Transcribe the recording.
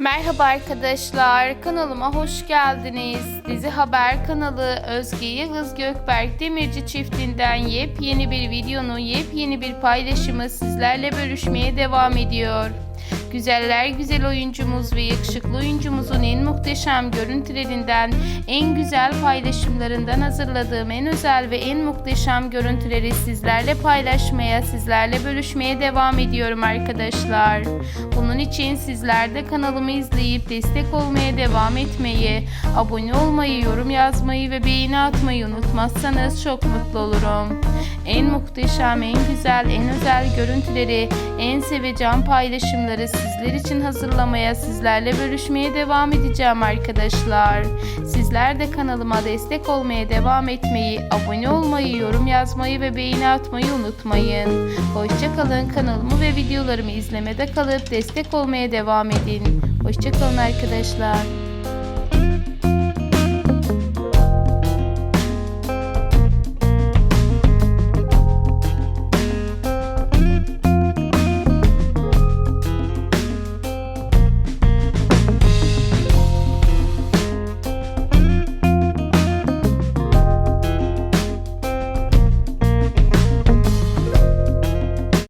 Merhaba arkadaşlar, kanalıma hoş geldiniz. Dizi Haber kanalı Özge Yıldız Gökberk Demirci çiftinden yepyeni bir videonun yepyeni bir paylaşımı sizlerle bölüşmeye devam ediyor. Güzeller güzel oyuncumuz ve yakışıklı oyuncumuzun en muhteşem görüntülerinden, en güzel paylaşımlarından hazırladığım en özel ve en muhteşem görüntüleri sizlerle paylaşmaya, sizlerle bölüşmeye devam ediyorum arkadaşlar. Bunun için sizler de kanalımı izleyip destek olmaya devam etmeyi, abone olmayı, yorum yazmayı ve beğeni atmayı unutmazsanız çok mutlu olurum. En muhteşem, en güzel, en özel görüntüleri, en sevecen paylaşımları sizler için hazırlamaya, sizlerle bölüşmeye devam edeceğim arkadaşlar. Sizler de kanalıma destek olmaya devam etmeyi, abone olmayı, yorum yazmayı ve beğeni atmayı unutmayın. Hoşçakalın kanalımı ve videolarımı izlemede kalıp destek olmaya devam edin. Hoşçakalın arkadaşlar.